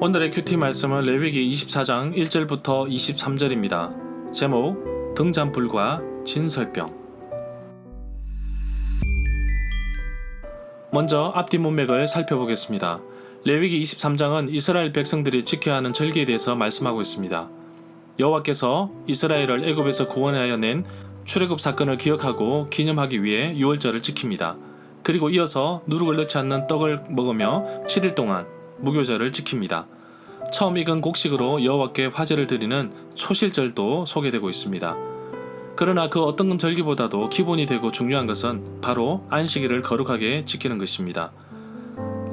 오늘의 큐티 말씀은 레위기 24장 1절부터 23절입니다. 제목 등잔불과 진설병 먼저 앞뒤 문맥을 살펴보겠습니다. 레위기 23장은 이스라엘 백성들이 지켜야 하는 절기에 대해서 말씀하고 있습니다. 여호와께서 이스라엘을 애굽에서 구원하여 낸 출애굽 사건을 기억하고 기념하기 위해 유월절을 지킵니다. 그리고 이어서 누룩을 넣지 않는 떡을 먹으며 7일 동안 무교절을 지킵니다. 처음 익은 곡식으로 여호와께 화제를 드리는 초실절도 소개되고 있습니다. 그러나 그 어떤 절기보다도 기본이 되고 중요한 것은 바로 안식일을 거룩하게 지키는 것입니다.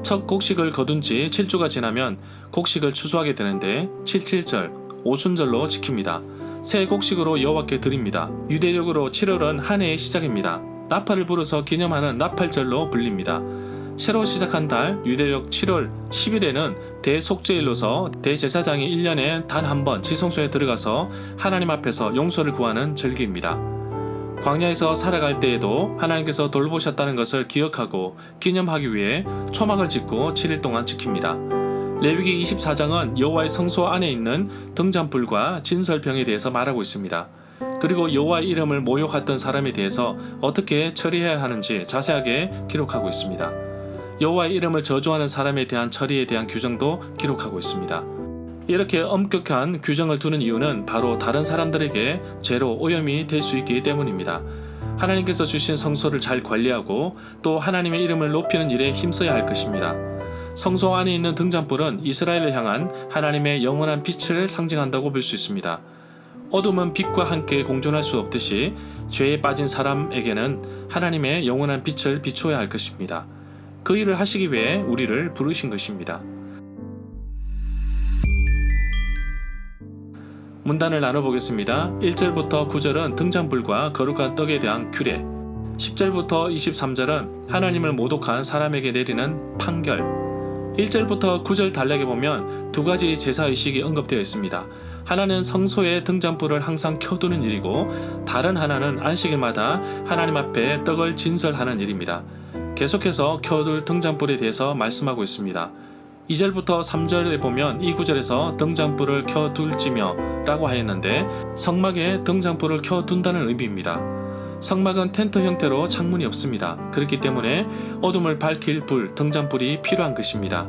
첫 곡식을 거둔 지 7주가 지나면 곡식을 추수하게 되는데 77절, 오순절로 지킵니다. 새 곡식으로 여호와께 드립니다. 유대적으로 7월은 한 해의 시작입니다. 나팔을 불어서 기념하는 나팔절로 불립니다. 새로 시작한 달 유대력 7월 10일에는 대속죄일로서 대제사장이 1년에 단 한 번 지성소에 들어가서 하나님 앞에서 용서를 구하는 절기입니다. 광야에서 살아갈 때에도 하나님께서 돌보셨다는 것을 기억하고 기념하기 위해 초막을 짓고 7일 동안 지킵니다. 레위기 24장은 여호와의 성소 안에 있는 등잔불과 진설병에 대해서 말하고 있습니다. 그리고 여호와의 이름을 모욕했던 사람에 대해서 어떻게 처리해야 하는지 자세하게 기록하고 있습니다. 여호와의 이름을 저주하는 사람에 대한 처리에 대한 규정도 기록하고 있습니다. 이렇게 엄격한 규정을 두는 이유는 바로 다른 사람들에게 죄로 오염이 될 수 있기 때문입니다. 하나님께서 주신 성소를 잘 관리하고 또 하나님의 이름을 높이는 일에 힘써야 할 것입니다. 성소 안에 있는 등잔불은 이스라엘을 향한 하나님의 영원한 빛을 상징한다고 볼 수 있습니다. 어둠은 빛과 함께 공존할 수 없듯이 죄에 빠진 사람에게는 하나님의 영원한 빛을 비추어야 할 것입니다. 그 일을 하시기 위해 우리를 부르신 것입니다. 문단을 나눠보겠습니다. 1절부터 9절은 등잔불과 거룩한 떡에 대한 규례, 10절부터 23절은 하나님을 모독한 사람에게 내리는 판결, 1절부터 9절 단락에 보면 두 가지 제사의식이 언급되어 있습니다. 하나는 성소에 등잔불을 항상 켜두는 일이고 다른 하나는 안식일마다 하나님 앞에 떡을 진설하는 일입니다. 계속해서 켜둘 등잔불에 대해서 말씀하고 있습니다. 2절부터 3절에 보면 이 구절에서 등잔불을 켜둘지며 라고 하였는데 성막에 등잔불을 켜둔다는 의미입니다. 성막은 텐트 형태로 창문이 없습니다. 그렇기 때문에 어둠을 밝힐 불, 등잔불이 필요한 것입니다.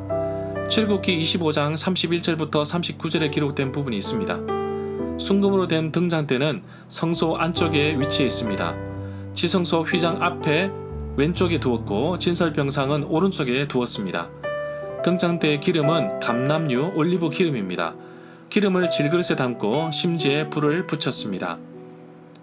출국기 25장 31절부터 39절에 기록된 부분이 있습니다. 순금으로 된 등잔대는 성소 안쪽에 위치해 있습니다. 지성소 휘장 앞에 왼쪽에 두었고 진설병상은 오른쪽에 두었습니다. 등잔대의 기름은 감람류 올리브 기름입니다. 기름을 질그릇에 담고 심지에 불을 붙였습니다.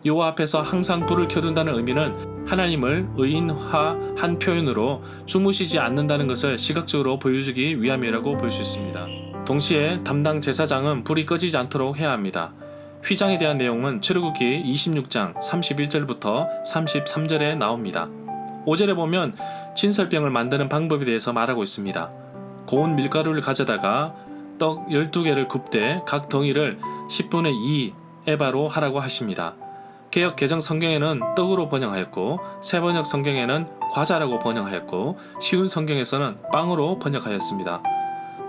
여호와 앞에서 항상 불을 켜둔다는 의미는 하나님을 의인화한 표현으로 주무시지 않는다는 것을 시각적으로 보여주기 위함이라고 볼 수 있습니다. 동시에 담당 제사장은 불이 꺼지지 않도록 해야 합니다. 휘장에 대한 내용은 출애굽기 26장 31절부터 33절에 나옵니다. 5절에 보면 진설병을 만드는 방법에 대해서 말하고 있습니다. 고운 밀가루를 가져다가 떡 12개를 굽되 각 덩이를 10분의 2 에바로 하라고 하십니다. 개혁 개정 성경에는 떡으로 번역하였고 새번역 성경에는 과자라고 번역하였고 쉬운 성경에서는 빵으로 번역하였습니다.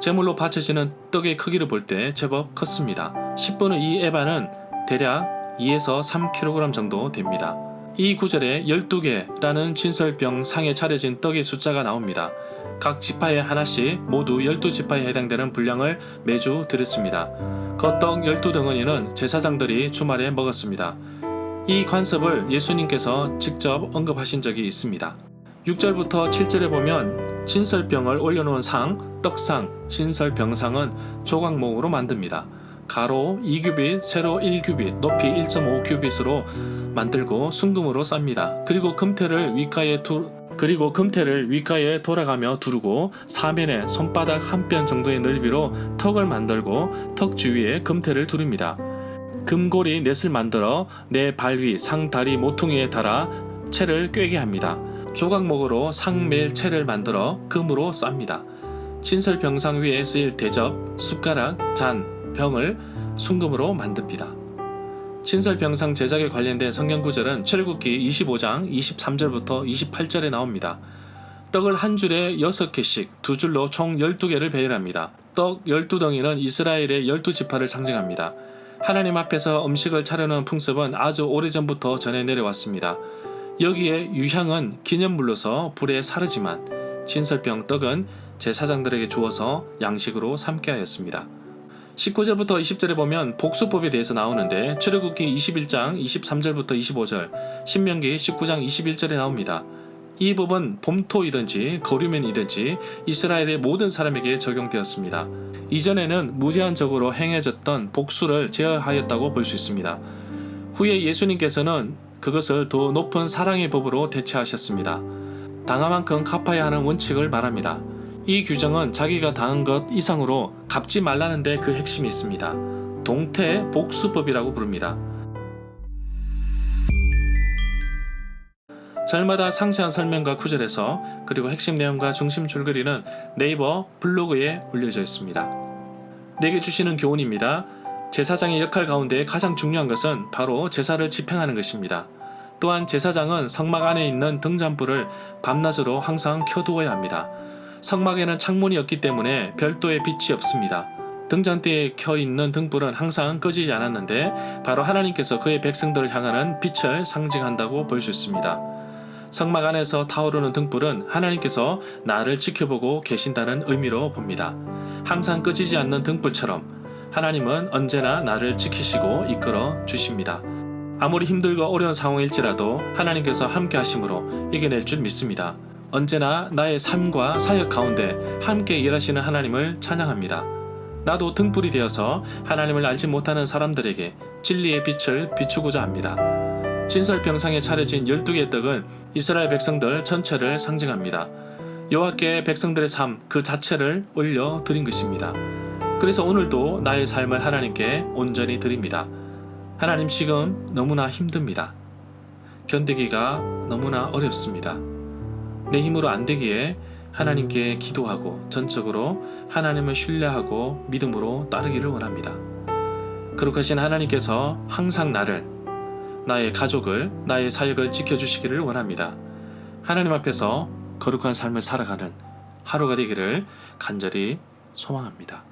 제물로 바쳐지는 떡의 크기를 볼 때 제법 컸습니다. 10분의 2 에바는 대략 2에서 3kg 정도 됩니다. 이 구절에 12개라는 진설병 상에 차려진 떡의 숫자가 나옵니다. 각 지파에 하나씩 모두 12지파에 해당되는 분량을 매주 드렸습니다. 겉떡 12덩어리는 제사장들이 주말에 먹었습니다. 이 관습을 예수님께서 직접 언급하신 적이 있습니다. 6절부터 7절에 보면 진설병을 올려놓은 상, 떡상, 진설병상은 조각목으로 만듭니다. 가로 2규빗, 세로 1규빗, 높이 1.5규빗으로 만들고 순금으로 쌉니다. 그리고 금태를 윗가에 두 그리고 금태를 윗가에 돌아가며 두르고 사면에 손바닥 한 뼘 정도의 넓이로 턱을 만들고 턱 주위에 금태를 두릅니다. 금고리 넷을 만들어 내 발 위 상다리 모퉁이에 달아 채를 꿰게 합니다. 조각목으로 상멜 채를 만들어 금으로 쌉니다. 진설병상 위에 쓰일 대접, 숟가락, 잔, 병을 순금으로 만듭니다. 진설병상 제작에 관련된 성경 구절은 출애굽기 25장 23절부터 28절에 나옵니다. 떡을 한 줄에 6개씩 두 줄로 총 12개를 배열합니다. 떡 12덩이는 이스라엘의 12지파를 상징합니다. 하나님 앞에서 음식을 차려놓은 풍습은 아주 오래전부터 전해 내려왔습니다. 여기에 유향은 기념물로서 불에 사르지만 진설병 떡은 제사장들에게 주어서 양식으로 삼게 하였습니다. 19절부터 20절에 보면 복수법에 대해서 나오는데 출애굽기 21장 23절부터 25절, 신명기 19장 21절에 나옵니다. 이 법은 봄토이든지 거류면이든지 이스라엘의 모든 사람에게 적용되었습니다. 이전에는 무제한적으로 행해졌던 복수를 제어하였다고 볼 수 있습니다. 후에 예수님께서는 그것을 더 높은 사랑의 법으로 대체하셨습니다. 당한 만큼 갚아야 하는 원칙을 말합니다. 이 규정은 자기가 당한 것 이상으로 갚지 말라는데 그 핵심이 있습니다. 동태 복수법이라고 부릅니다. 절마다 상세한 설명과 구절에서 그리고 핵심 내용과 중심 줄거리는 네이버 블로그에 올려져 있습니다. 내게 주시는 교훈입니다. 제사장의 역할 가운데 가장 중요한 것은 바로 제사를 집행하는 것입니다. 또한 제사장은 성막 안에 있는 등잔불을 밤낮으로 항상 켜두어야 합니다. 성막에는 창문이 없기 때문에 별도의 빛이 없습니다. 등잔대에 켜 있는 등불은 항상 꺼지지 않았는데 바로 하나님께서 그의 백성들을 향하는 빛을 상징한다고 볼 수 있습니다. 성막 안에서 타오르는 등불은 하나님께서 나를 지켜보고 계신다는 의미로 봅니다. 항상 꺼지지 않는 등불처럼 하나님은 언제나 나를 지키시고 이끌어 주십니다. 아무리 힘들고 어려운 상황일지라도 하나님께서 함께 하심으로 이겨낼 줄 믿습니다. 언제나 나의 삶과 사역 가운데 함께 일하시는 하나님을 찬양합니다. 나도 등불이 되어서 하나님을 알지 못하는 사람들에게 진리의 빛을 비추고자 합니다. 진설병상에 차려진 12개의 떡은 이스라엘 백성들 전체를 상징합니다. 여호와께 백성들의 삶 그 자체를 올려 드린 것입니다. 그래서 오늘도 나의 삶을 하나님께 온전히 드립니다. 하나님 지금 너무나 힘듭니다. 견디기가 너무나 어렵습니다. 내 힘으로 안 되기에 하나님께 기도하고 전적으로 하나님을 신뢰하고 믿음으로 따르기를 원합니다. 그렇게 하나님께서 항상 나를 나의 가족을 나의 사역을 지켜주시기를 원합니다. 하나님 앞에서 거룩한 삶을 살아가는 하루가 되기를 간절히 소망합니다.